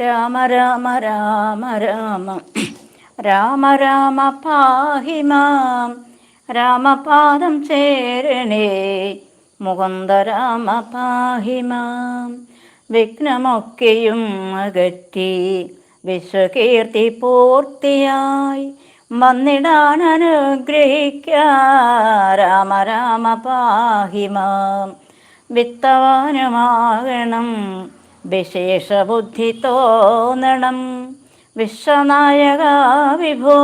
രാമ രാമ രാമ രാമ. രാമ രാമ പാഹി മാം. രാമപാദം ചേരണേ. മുകുന്ദ രാമ പാഹി മാം. വിഘ്നമൊക്കെയും അകറ്റി. വിശ്വകീർത്തി പൂർത്തിയായി. വന്നിടാൻ അനുഗ്രഹിക്ക. രാമ രാമ പാഹി മാം. വിത്തവാനുമാകണം. വിശേഷബുദ്ധി വിശ്വനായക വിഭോ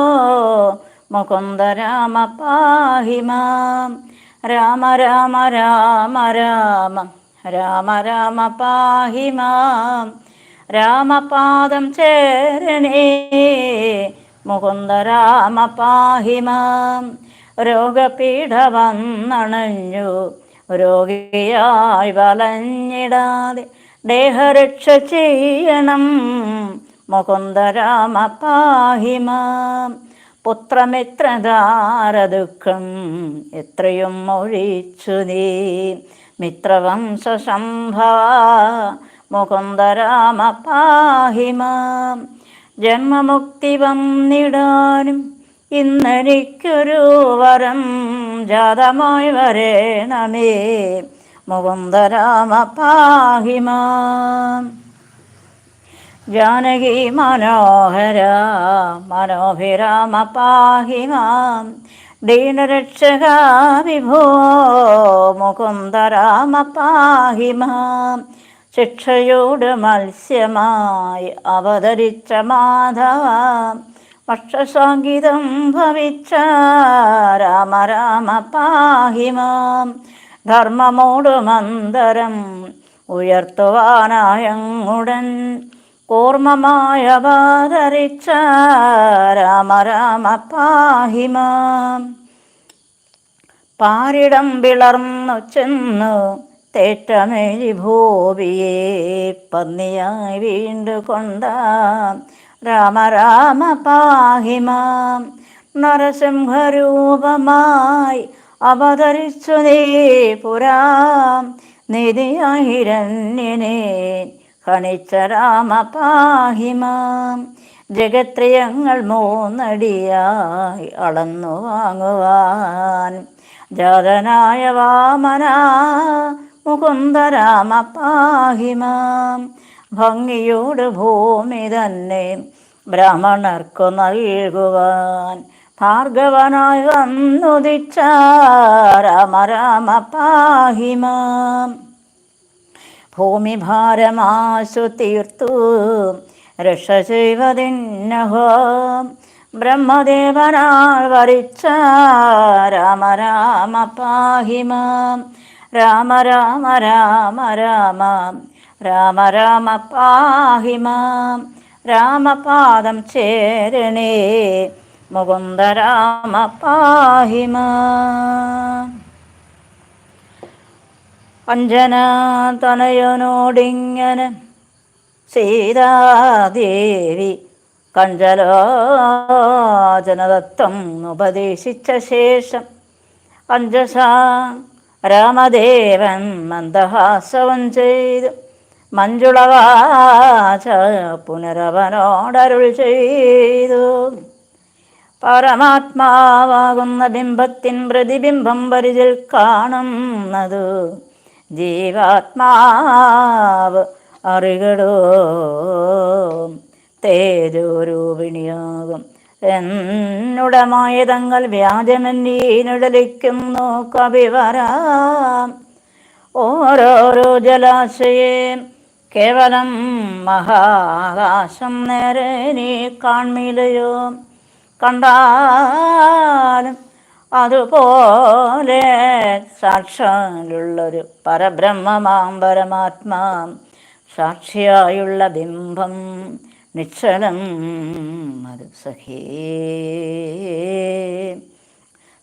മുകുന്ദ രാമ പാഹി മാം രാമ രാമ രാമ രാമ രാമ രാമ പാഹി മാം രാമപാദം ചേരണേ മുകുന്ദ രാമ പാഹി മാം രോഗപീഠ വന്നണഞ്ഞു രോഗിയായി വലഞ്ഞിടാതെ ദേഹരക്ഷ ചെയ്യണം മുകുന്ദരാമ പാഹിമ പുത്രമിത്ര ദാരദുഃഖം എത്രയും ഒഴിച്ചു നീ. മിത്രവംശ സംഭവ മുകുന്ദരാമ പാഹിമ ജന്മമുക്തി വന്നിടാനും ഇന്നെനിക്കൊരു വരം ജാതമായി വരേണമേ. മുകുന്ദ പാഹിമാം ജാനകി മനോഹര മനോഭിരാമ പാഹിമാം ദീനരക്ഷക വിഭോ മുകുന്ദരാമ പാഹിമാം ശിക്ഷയോട് മത്സ്യമായി അവതരിച്ച മാധവ. പക്ഷസാംഗീതം ഭവിച്ച രാമ രാമ പാഹി മാം. ധർമ്മമോട് മന്ദരം ഉയർത്തുവാനായങ്ങുടൻ. കൂർമ്മമായ പാതരിച്ച രാമ രാമ പാഹിമ. പാരിടം വിളർന്നു ചെന്നു തേറ്റമേലി ഭൂവിയെ പന്നിയായി വീണ്ടു കൊണ്ട രാമ രാമ പാഹിമാം. നരസിംഹരൂപമായി അവതരിച്ചു നീ പുരാം നിധിയായിരണ്യനെ ഹണിച്ച രാമ പാഹിമാം ജഗത്രയങ്ങൾ മൂന്നടിയായി അളന്നു വാങ്ങുവാൻ. ജാതനായ വാമന മുകുന്ദ രാമ പാഹിമാം ഭംഗിയോട് ഭൂമി തന്നെ ബ്രാഹ്മണർക്കു നൽകുവാൻ. ഭാർഗവനായി വന്നുദിച്ച രാമ രാമ പാഹിമാം ഭൂമി ഭാരമാശു തീർത്തു രക്ഷ ചെയ്വതിന്നഹോ. ബ്രഹ്മദേവനാൾ വരിച്ച രാമ രാമ പാഹിമാം രാമ രാമ രാമ രാമ രാമ രാമ പാഹിമാം രാമപാദം ചേരണേ മുകുന്ദ രാമ അഞ്ജന തനയനോടിങ്ങനെ സീതാദേവി കഞ്ചലോചനദത്തം ഉപദേശിച്ച ശേഷം അഞ്ജസ രാമദേവൻ മന്ദഹാസവം ചെയ്തു. മഞ്ജുളവാച പുനരവനോടരുൾ ചെയ്തു. പരമാത്മാവാകുന്ന ബിംബത്തിൻ പ്രതിബിംബം പരിചിൽ കാണുന്നത് ജീവാത്മാവ് അറികടോ. തേജോരൂപിണിയാകും. എന്നുടമായ തങ്ങൾ വ്യാജമെന്നീനുടലിക്കുന്നു കവിവരാം ഓരോരോ ജലാശയെ കേവലം മഹാകാശം നേരെ നീ കാൺമില്ലയോ കണ്ടാലും അതുപോലെ സാക്ഷാലുള്ളൊരു പരബ്രഹ്മമാം പരമാത്മാ. സാക്ഷിയായുള്ള ബിംബം നിശ്ചലം അത് സഖേ.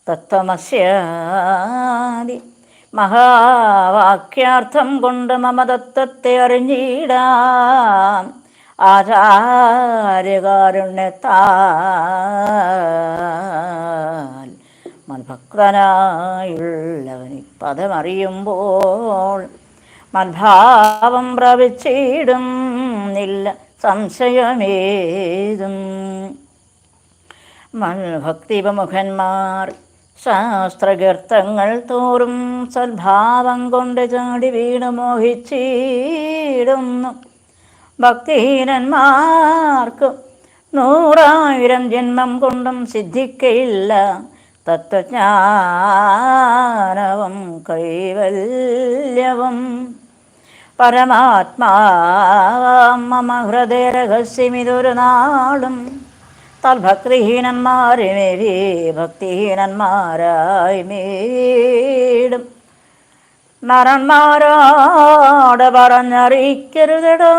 തത്വമസ്യാദി മഹാവാക്യാർത്ഥം കൊണ്ട് മമതത്വത്തെ അറിഞ്ഞിടാം. ആചാര്യകാരുണ്യത്താൽ മത്ഭക്തനായുള്ളവനി പദമറിയുമ്പോൾ മൻഭാവം പ്രവിച്ചിടും വന്നില്ല സംശയമേതും. മൽഭക്തിപമുഖന്മാർ ശാസ്ത്രകീർത്തങ്ങൾ തോറും സദ്ഭാവം കൊണ്ട് ചാടി വീണ് മോഹിച്ചിടുന്നു. ഭക്തിഹീനന്മാർക്ക് നൂറായിരം ജന്മം കൊണ്ടും സിദ്ധിക്കയില്ല. തത്വജ്ഞാനവും കൈവല്യവും പരമാത്മാമ മമ ഹൃദയരഹസ്യമിതൊരു നാളും. തൽഭക്തിഹീനന്മാരെ മേരി ഭക്തിഹീനന്മാരായി മേടും. നരന്മാരോട് പറഞ്ഞറിയിക്കരുതടോ.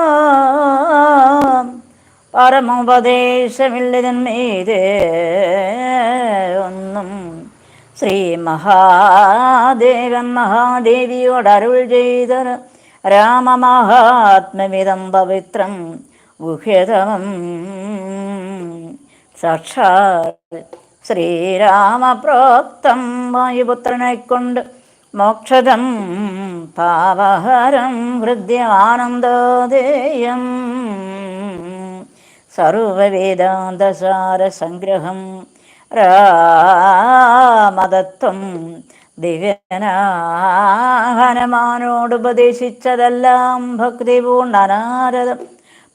പരമോപദേശമില്ലതിന്മീത് ഒന്നും. ശ്രീ മഹാദേവൻ മഹാദേവിയോട് അരുൾ ചെയ്ത രാമമഹാത്മവിധം പവിത്രം ഗുഹ്യതമം. സാക്ഷാൽ ശ്രീരാമപ്രോക്തം വായുപുത്രനെ കൊണ്ട് മോക്ഷദം പാവഹരം ഹൃദ്യമാനന്ദോദേയം. സർവവേദാന്തസാരസംഗ്രഹം രാമതത്വം ദിവ്യനാഹനമാനോടുപദേശിച്ചതെല്ലാം ഭക്തി പൂണ്ടനാരദം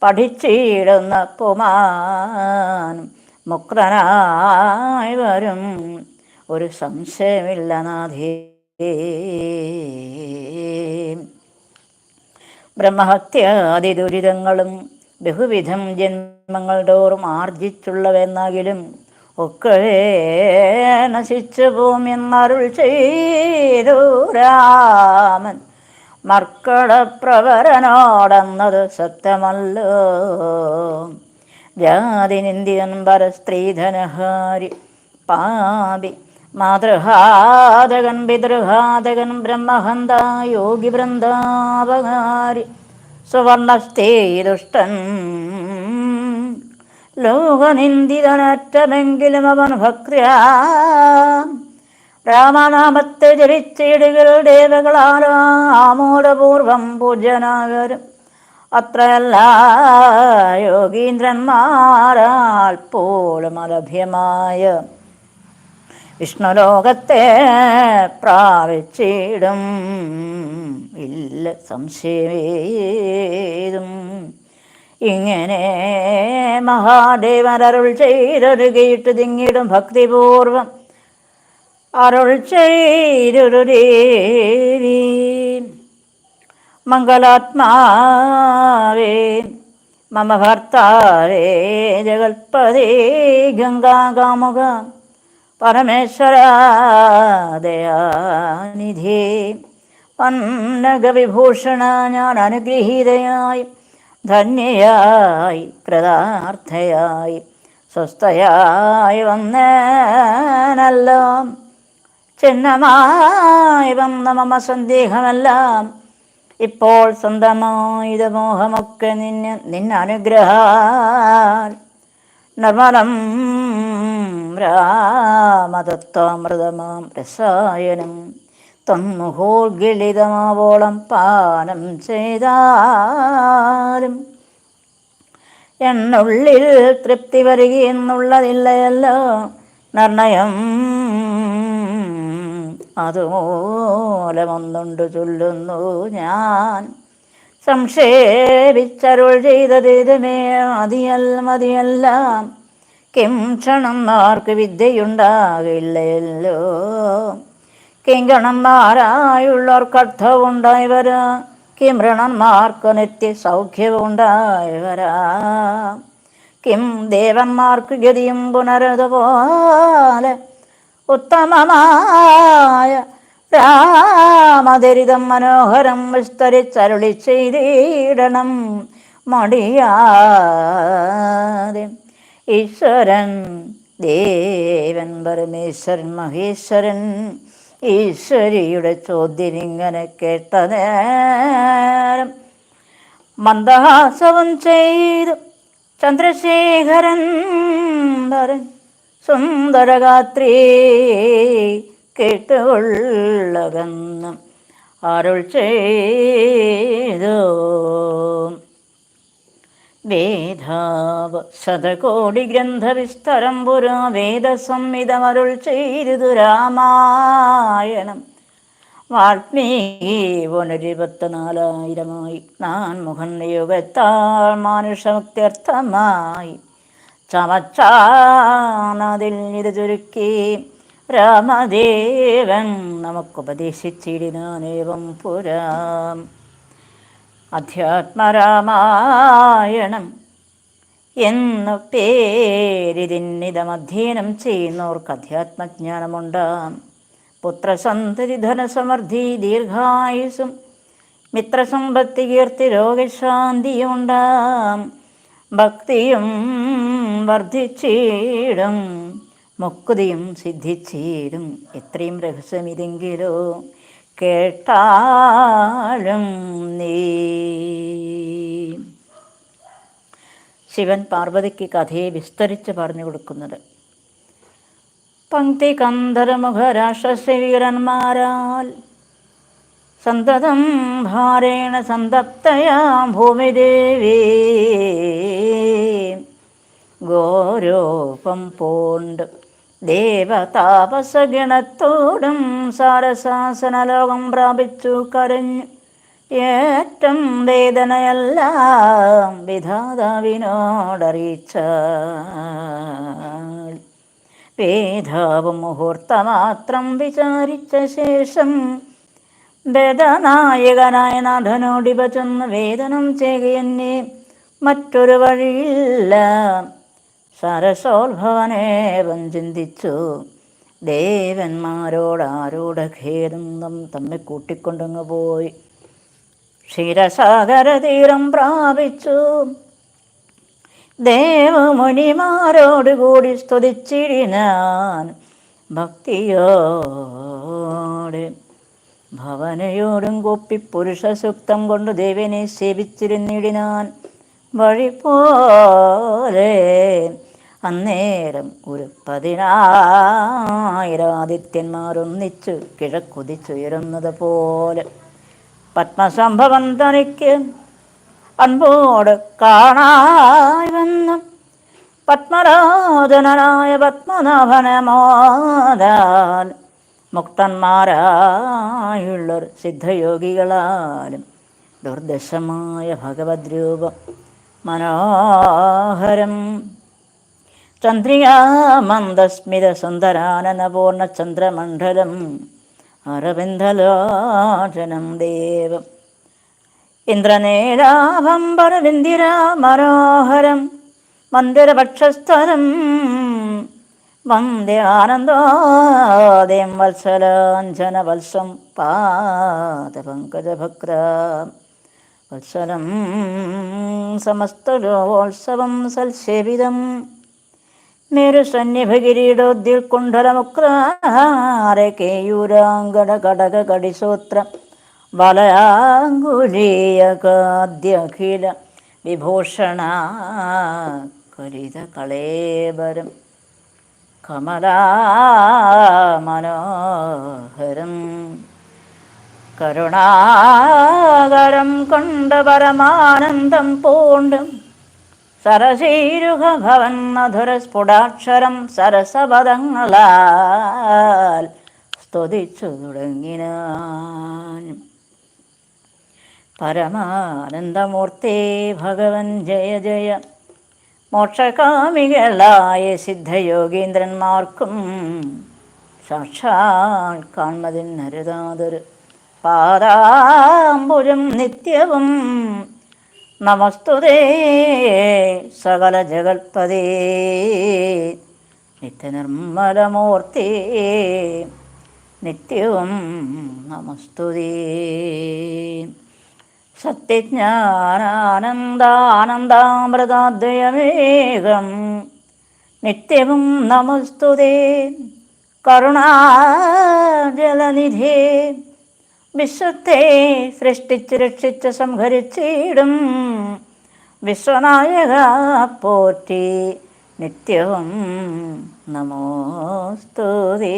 പഠിച്ചിടുന്ന പുമാനും മുക്തനായി വരും. ഒരു സംശയമില്ല നാഥേ. ബ്രഹ്മഹത്യാദി ദുരിതങ്ങളും ബഹുവിധം ജന്മങ്ങൾ തോറും ആർജിച്ചുള്ളവെന്നാകിലും ഒക്കെ നശിച്ചു പോമെന്നരുൾ ചെയ്തു രാമൻ. മർക്കടപ്രവരനോടെന്നത് സത്യമല്ലോ. ജാതിനിന്ദിയൻ പരസ്ത്രീധനഹാരി പാപി മാതൃഹാതകൻ പിതൃഹാതകൻ ബ്രഹ്മഹന്ത യോഗി വൃന്ദാപകാരി സുവർണസ്ഥേതുഷ്ടൻ ലോകനിന്ദിതനറ്റമെങ്കിലും അവൻ ഭക്തിയാ. രാമനാമത്തെ ജരിച്ചിടുകൾ ദേവകളാലോ ആമോദപൂർവം പൂജനാകരും അത്രയല്ല യോഗീന്ദ്രന്മാരാൽ പോലും അലഭ്യമായ വിഷ്ണുലോകത്തെ പ്രാപിച്ചിടും. ഇല്ല സംശയമേതും. ഇങ്ങനെ മഹാദേവനരുൾ ചെയ്തൊരു കേട്ട് തിങ്ങിടും ഭക്തിപൂർവം അരുൾ ചെയ്തൊരു മംഗളാത്മാവേ മമ ഭർത്താവേ ഗംഗാ ഗംഗാകാമുക പരമേശ്വരാദയാനിധി. പന്നകവിഭൂഷണ ഞാൻ അനുഗ്രഹീതയായി ധന്യയായി കൃതാർത്ഥയായി സ്വസ്ഥയായി വന്നേനെല്ലാം. ചിഹ്നമായി വന്ന മമ സന്ദേഹമെല്ലാം. ഇപ്പോൾ സ്വന്തമായത് മോഹമൊക്കെ നിന്നെ നിന്നനുഗ്രഹാൽ. നിർമ്മലം രാമതത്വാമൃതമാം രസായനം. തൊന്മുഹോർഗളിതമാവോളം പാനം ചെയ്താലും എന്നുള്ളിൽ തൃപ്തി വരികയെന്നുള്ളതില്ലയല്ലോ നിർണയം അതുമൂലമൊന്നുണ്ട് ചൊല്ലുന്നു ഞാൻ. സംക്ഷേപിച്ചരുൾ ചെയ്തതേതുമേ മതിയല്ല മതിയെല്ലാം. കിം ക്ഷണന്മാർക്ക് വിദ്യയുണ്ടാകില്ലല്ലോ? കിങ്കണന്മാരായുള്ളവർക്ക് അർത്ഥമുണ്ടായി വരാ കിമൃണന്മാർക്ക് നിത്യ സൗഖ്യമുണ്ടായി വരാ കിം ദേവന്മാർക്ക് ഗതിയും പുനരതുപോലെ ഉത്തമമായ രാമദരിതം മനോഹരം വിസ്തരിച്ചരുളി ചെയ്തിടണം മടിയാതെ. ഈശ്വരൻ ദേവൻ പരമേശ്വരൻ മഹേശ്വരൻ. ഈശ്വരിയുടെ ചോദ്യം ഇങ്ങനെ കേട്ട നേരം മന്ദഹാസവും ചെയ്തു ചന്ദ്രശേഖരൻ സുന്ദരഗാത്രി കേട്ടുകൊള്ളകന്നും അരുൾ ചെയ്തു. വേദാവ് ശതകോടി ഗ്രന്ഥവിസ്തരം പുരാ വേദസംഹിതമരുൾ ചെയ്തു രാമായണം. വാൽമീകി പുനരിപത്തിനാലായിരമായി നാൻ മുഖൻ യുഗത്താൽ മാനുഷമുക്തിയർത്ഥമായി ചമച്ചാനതിൽ ഇത് ചുരുക്കി രാമദേവൻ നമുക്കുപദേശിച്ചിടിനാനേവം പുരാം. അധ്യാത്മരാമായണം എന്നു പേരിതിന്നിതം അധ്യയനം ചെയ്യുന്നവർക്ക് അധ്യാത്മജ്ഞാനമുണ്ടാം. പുത്രസന്തതി ധനസമൃദ്ധി ദീർഘായുസും മിത്രസമ്പത്തി കീർത്തി രോഗശാന്തിയുണ്ടാം ഭക്തിയും വർദ്ധിച്ചിടും മുക്കുതിയും സിദ്ധിച്ചിടും. എത്രയും രഹസ്യമിതെങ്കിലോ കേട്ടാലും നീ. ശിവൻ പാർവതിക്ക് കഥയെ വിസ്തരിച്ച് പറഞ്ഞു കൊടുക്കുന്നത്. പങ്ക്തി കന്ധരമുഖ രാഷ്ട്രശരീരന്മാരാൽ സന്തതം ഭാരേണ സന്തപ്തയാ ഭൂമിദേവി. ഗോരൂപം പൂണ്ട്. ദേവതാപസഗണത്തോടും സാരസാസനലോകം പ്രാപിച്ചു കരഞ്ഞു. ഏറ്റം വേദനയെല്ലാം വിധാതാവിനോടറിയിച്ച വേദാവ് മുഹൂർത്തമാത്രം വിചാരിച്ച ശേഷം വേദനായകനായ നാഥനോടിപ ചെന്ന് വേദനം ചെയ്യുകയെന്നെ മറ്റൊരു വഴിയില്ല. സരസോത്ഭവനേവം ചിന്തിച്ചു. ദേവന്മാരോടാരോട് ഖേദന്തം ഖേദം തമ്മിൽ കൂട്ടിക്കൊണ്ടങ്ങ് പോയി. ക്ഷീരസാഗര തീരം പ്രാപിച്ചു. ദേവമുനിമാരോട് സ്തുതിച്ചിരിനാൻ ഭക്തിയോട് ഭവനയോടും കൊപ്പി പുരുഷ സുക്തം കൊണ്ട് ദേവനെ സേവിച്ചിരുന്നിടിനാൻ വഴി അന്നേരം ഒരു പതിനായിരാദിത്യന്മാരൊന്നിച്ച് കിഴക്കുതിച്ചുയരുന്നത് പോലെ പത്മസംഭവം തനിക്ക് അൻപോട് കാണായി വന്നു. പത്മരാജനായ പത്മനാഭനമോദാൽ മുക്തന്മാരായുള്ളൊരു സിദ്ധയോഗികളാലും ദുർദശമായ ഭഗവത് രൂപം മനോഹരം ചന്ദ്രികാമന്ദസ്മിത സുന്ദരാനനപൂർണ ചന്ദ്രമണ്ഡലം അരവിന്ദലോചനം ദേവം ഇന്ദ്രനേരാഭം പരവിന്ദിര മനോഹരം മന്ദിരപക്ഷസ്ഥലം വന്ദേ ആനന്ദോദയം വത്സലാഞ്ജന വത്സം പാദപങ്കജഭക്ര വത്സലം സമസ്തലോത്സവം സൽസേവിതം മേരുസന്നിഭകിരീടോദ്യുൽ കുണ്ഡലമുക്രാരെ കേയൂരാങ്കട കടക കടിസൂത്ര വലയാങ്കുലീയകാദ്യഖില വിഭൂഷണ കരിത കളേബരം കമലാമനോഹരം കരുണാകരം കൊണ്ട് പരമാനന്ദം പൂണ്ടും സരസീരുഹ ഭവൻ മധുര സ്ഫുടാക്ഷരം സരസപദങ്ങളാൽ സ്തുതിച്ചു തുടങ്ങിനാൻ പരമാനന്ദമൂർത്തി ഭഗവൻ ജയ ജയ. മോക്ഷകാമികളായ സിദ്ധയോഗീന്ദ്രന്മാർക്കും സാക്ഷാൽ കാൺമതിനരുതാതൊരു പാദാംബുജം നിത്യവും നമസ്തുതേ സകല ജഗൽപതേ നിത്യനിർമ്മലമൂർത്തി നിത്യവും നമസ്തുതേ. സത്യജ്ഞാനാനന്ദാനന്ദാമൃതാദ്വയമേകം നിത്യവും നമസ്തുതേ. കരുണാജലനിധേ വിശ്വത്തെ സൃഷ്ടിച്ച് രക്ഷിച്ച് സംഹരിച്ചിടും. വിശ്വനായക പോറ്റി നിത്യവും നമോസ്തുതി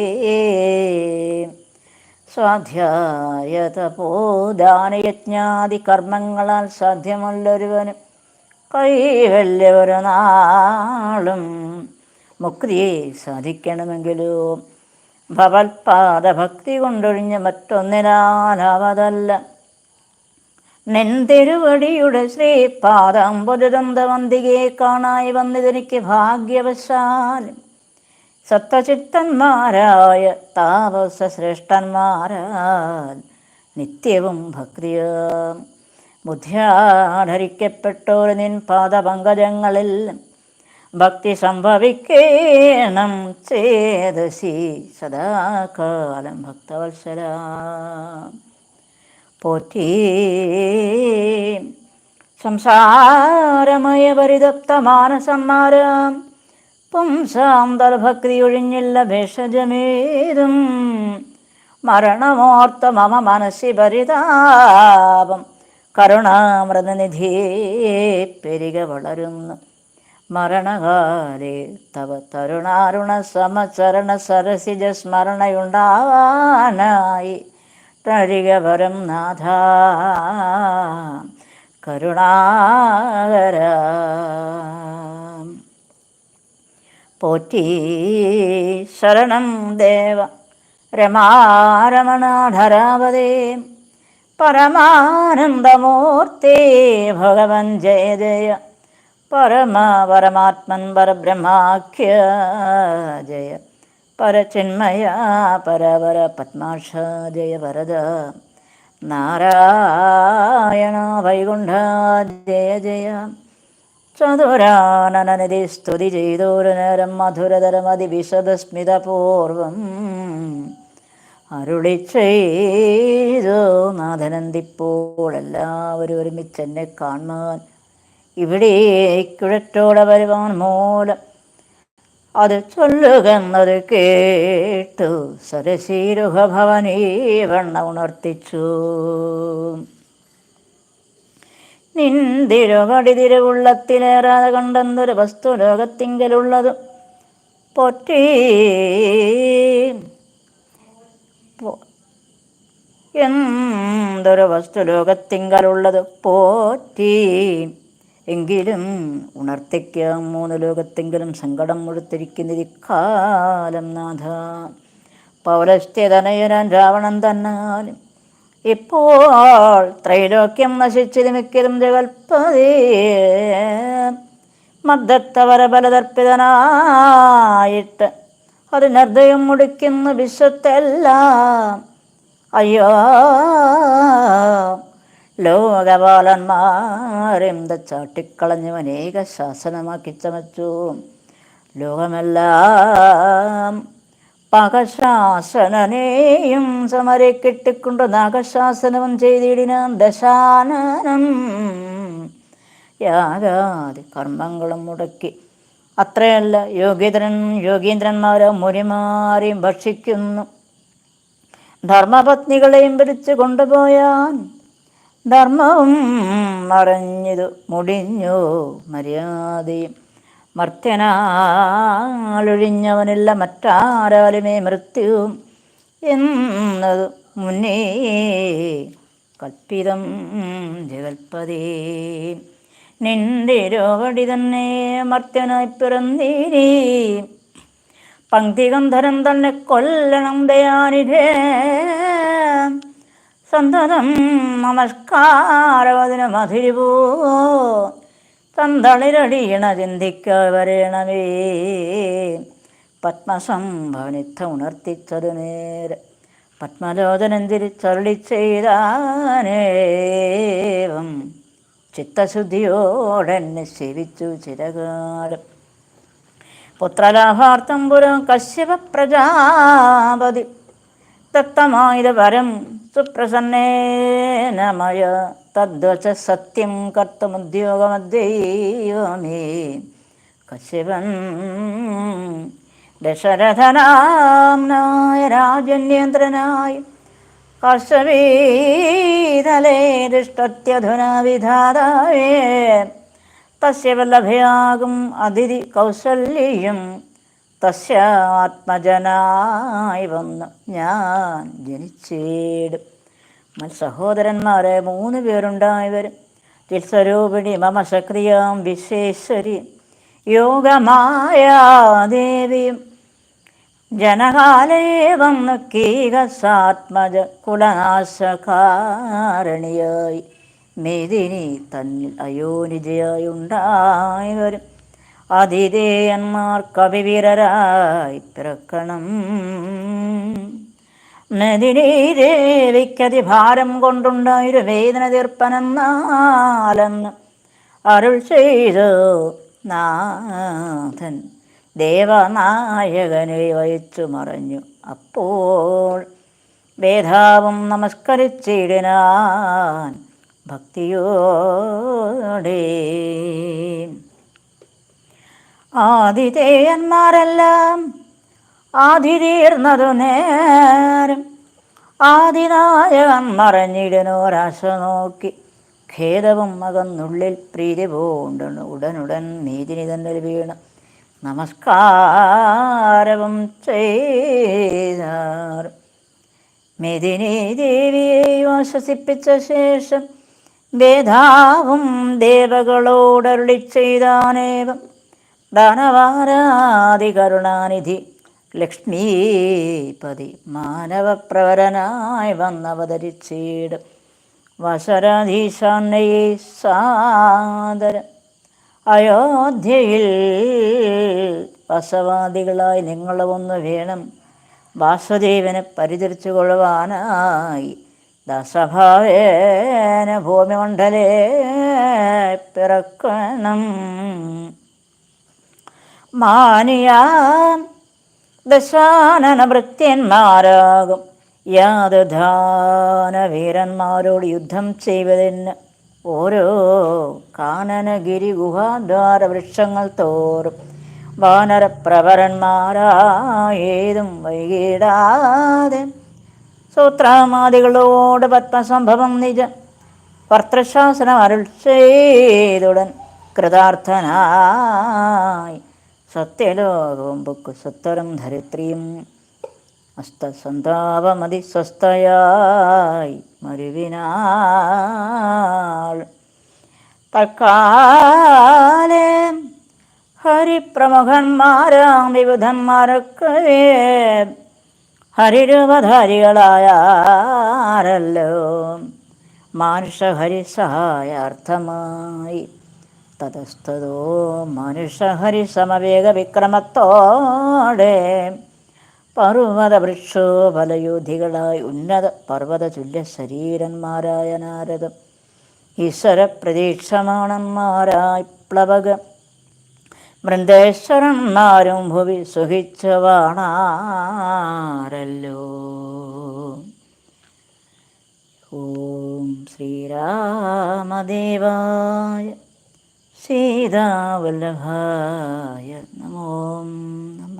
സ്വാധ്യായത തപോദാനയജ്ഞാദി കർമ്മങ്ങളാൽ സാധ്യമല്ലൊരുവന് കൈവല്യ ഒരു നാളും മുക്തിയെ സാധിക്കണമെങ്കിലോ ഭവൽപാദഭക്തി കൊണ്ടൊഴിഞ്ഞ് മറ്റൊന്നിനാലാവതല്ല. നിൻ ശ്രീപാദം ശ്രീപാദാംബുദന്തവന്തികയെ കാണായി വന്നിതെനിക്ക് ഭാഗ്യവശാലും സത്വചിത്തന്മാരായ താപസ ശ്രേഷ്ഠന്മാരാൽ നിത്യവും ഭക്തിയ ബുദ്ധ്യാധരിക്കപ്പെട്ടോർ നിൻ പാദപങ്കജങ്ങളിൽ. ഭക്തി സംഭവിക്കേണം ചേതസി സദാകാലം ഭക്തവത്സര പോറ്റി സംസാരമയ പരിതപ്ത മാനസന്മാരാം പുംസാം തൽഭക്തി ഒഴിഞ്ഞില്ല ഭേഷജമേതും. മരണമോർത്ത മമ മനസ്സി പരിതാപം. കരുണാമൃതനിധിയെ പെരുക വളരുന്നു മരണകാലേ തവ തരുണാരുണ സമചരണ സരസിജ സ്മരണയുണ്ടാവാനായി. തരികവരം നാഥ കരുണാകര. പോറ്റി ശരണം ദേവ രമാരമണാധരാവതേ പരമാനന്ദമൂർത്തി ഭഗവൻ ജയ ജയ പരമ പരമാത്മൻ പരബ്രഹ്മാഖ്യ. ജയ പരചിന്മയ പരപര പത്മാക്ഷ. ജയ വരദ നാരായണ വൈകുണ്ഠ. ജയ ജയ ചതുരാനനനിധി സ്തുതി ചെയ്തോരു നേരം മധുരതരമതി വിശദസ്മിതപൂർവം അരുളി ചെയ്തു. നാഥനന്ദിപ്പോൾ എല്ലാവരും ഒരുമിച്ച് എന്നെ കാണാൻ ഇവിടേക്കുഴറ്റോടെ വരുവാൻ മൂലം അത് ചൊല്ലുകെന്നത് കേട്ടു സരസീരുഹഭവനീ വണ്ണ ഉണർത്തിച്ചു. നിന്തിരുവടി തിരുവുള്ളത്തിലേറാതെ കണ്ടെന്നൊരു വസ്തു ലോകത്തിങ്കലുള്ളതും പൊറ്റി എന്തൊരു വസ്തു ലോകത്തിങ്കലുള്ളത് പോറ്റി എങ്കിലും ഉണർത്തിക്കാം മൂന്ന് ലോകത്തെങ്കിലും സങ്കടം മുഴുത്തിരിക്കുന്നത് ഇക്കാലം നാഥ. പൗരസ്ഥ്യതനയനാൻ രാവണൻ തന്നാലും ഇപ്പോൾ ത്രൈലോക്യം നശിച്ചത് മിക്കതും ജഗൽപ്പതേ മദ്ദത്തവര ബലതർപ്പിതനായിട്ട് അതിനർദ്ദയം മുടിക്കുന്ന വിശ്വത്തെല്ലാം അയ്യോ ലോകപാലന്മാരെന്ത ചാട്ടിക്കളഞ്ഞു അനേക ശാസനമാക്കി ചമച്ചു. ലോകമെല്ലാം പകശാസനനെയും സമരെ കെട്ടിക്കൊണ്ട് നാഗശാസനവും ചെയ്തിടിനാം ദശാനനം. യാഗാതി കർമ്മങ്ങളും മുടക്കി. അത്രയല്ല യോഗീന്ദ്രൻ യോഗീന്ദ്രന്മാരോ മുനിമാരെയും ഭക്ഷിക്കുന്നു. ധർമ്മപത്നികളെയും പിടിച്ചു കൊണ്ടുപോയാൻ ധർമ്മവും മറഞ്ഞതു മുടിഞ്ഞു മര്യാദയും മർത്യനാളൊഴിഞ്ഞവനില്ല മറ്റാരാലുമേ മൃത്യുവും എന്നത് മുന്നേ കൽപ്പിതം ജഗൽപതേ. നിന്റെ രോഗടി തന്നെ മർത്യനായി പിറന്നീരീ പങ്ക്തികന്ധരം തന്നെ കൊല്ലണം ദയാനിധേ. സന്തതം നമസ്കാരവതിന് മധുരിപോ തന്തളിരടിയണ ചിന്തിക്ക വരേണമേ. പത്മസംഭവനിത്ത ഉണർത്തിച്ചതു നേരെ. പത്മലോചനം തിരിച്ചരുളി ചെയ്താനേവം. ചിത്തശുദ്ധിയോടെന്നെ സേവിച്ചു ചിരകാലം. പുത്രലാഭാർത്ഥം പുരം കശ്യപ പ്രജാപതി ദത്തമായത് വരം സുപ്രസന്നേനമയ തദ്വച സത്യം കർത്തുമുദ്യോഗമദ്ദൈവമേ കശിവൻ ദശരഥനാംനായ രാജന്യന്ത്രനായി കർഷവീതലേ ദൃഷ്ടത്യധുനാ വിധാതാവേ തസ്യ വല്ലഭയാകും അതിഥി കൗസല്യം തസ്യ ആത്മജനായി വന്ന് ഞാൻ ജനിച്ചേടും. സഹോദരന്മാരെ മൂന്ന് പേരുണ്ടായവർ തിൽസ്വരൂപിണി മമ സക്രിയാം വിശ്വേശ്വരി യോഗമായ ദേവിയും ജനകാലേ വന്നു കീകസാത്മജ കുലനാശകാരണിയായി. മേദിനി തന്നിൽ അയോനിജയായി ഉണ്ടായി വരും അതിഥേയന്മാർ കവിവീരരായി പിറക്കണം. നദിനീ ദേവിക്കതി ഭാരം കൊണ്ടുണ്ടായൊരു വേദന തീർപ്പനെന്നാലെന്ന് അരുൾ ചെയ്തു നാഥൻ. ദേവനായകനെ വഹിച്ചു മറഞ്ഞു. അപ്പോൾ വേദാവും നമസ്കരിച്ചിടിനാൻ ഭക്തിയോടെ ആതിഥേയന്മാരെല്ലാം ആതിതീർന്നതു നേരം ആദിനായകൻ മറഞ്ഞിടനോരാശ നോക്കി. ഖേദവും മകന്നുള്ളിൽ പ്രീതി പോണ്ട ഉടനുടൻ നീതിനി തന്നെ വീണ് നമസ്കാരവും ചെയ്താർ. മെതിനി ദേവിയെ ആശ്വസിപ്പിച്ച ശേഷം വേദാവും ദേവകളോടരുളി ചെയ്താനേവം. ദാനവാരാതി കരുണാനിധി ലക്ഷ്മീപതി മാനവപ്രവരനായി വന്നവതരിച്ചീട്. വസരാധീശാന്നയെ സാദരം. അയോധ്യയിൽ വസവാദികളായി നിങ്ങൾ ഒന്ന് വേണം വാസുദേവനെ പരിചരിച്ചു കൊള്ളുവാനായി ദശഭാവേന ഭൂമിമണ്ഡലേ പിറക്കണം. മാനിയാം. ദശാനന യാതധാനവീരന്മാരോട് യാതധാന വീരന്മാരോട് യുദ്ധം ചെയ്വതിന് ഓരോ കാനനഗിരി ഗുഹാദ്വാര വൃക്ഷങ്ങൾ തോറും വാനരപ്രവരന്മാരായതും വൈകിടാതെ സൂത്രാമാദികളോട് പത്മസംഭവം നിജ ഭർത്തൃശാസനം അരുൾ ചെയ്തുടൻ കൃതാർത്ഥനായി സത്യലോകവും ബുക്കു സത്വരം ധരിത്രിയും അസ്തസന്താപമതി സ്വസ്ഥയായി മരുവിനാൾ. തൽക്കാലേ ഹരിപ്രമുഖന്മാരാം വിവിധന്മാരൊക്കെ ഹരിരൂപധാരികളായാരല്ലോ. മാനുഷഹരി സഹായാർത്ഥമായി തതസ്തോ മനുഷ്യഹരിസമവേഗവിക്രമത്തോടെ സമവേഗ വിക്രമത്തോടെ പർവത വൃക്ഷോഫലയോധികളായി ഉന്നത പർവത തുല്യ ശരീരന്മാരായ നാരദം. ഈശ്വര പ്രതീക്ഷമാണന്മാരായി പ്ലവക. വൃന്ദേശ്വരന്മാരും ഭുവി സുഖിച്ചവാണാരല്ലോ. ഓം ശ്രീരാമദേവായ സീതാവല്ലഭായ നമോ നമ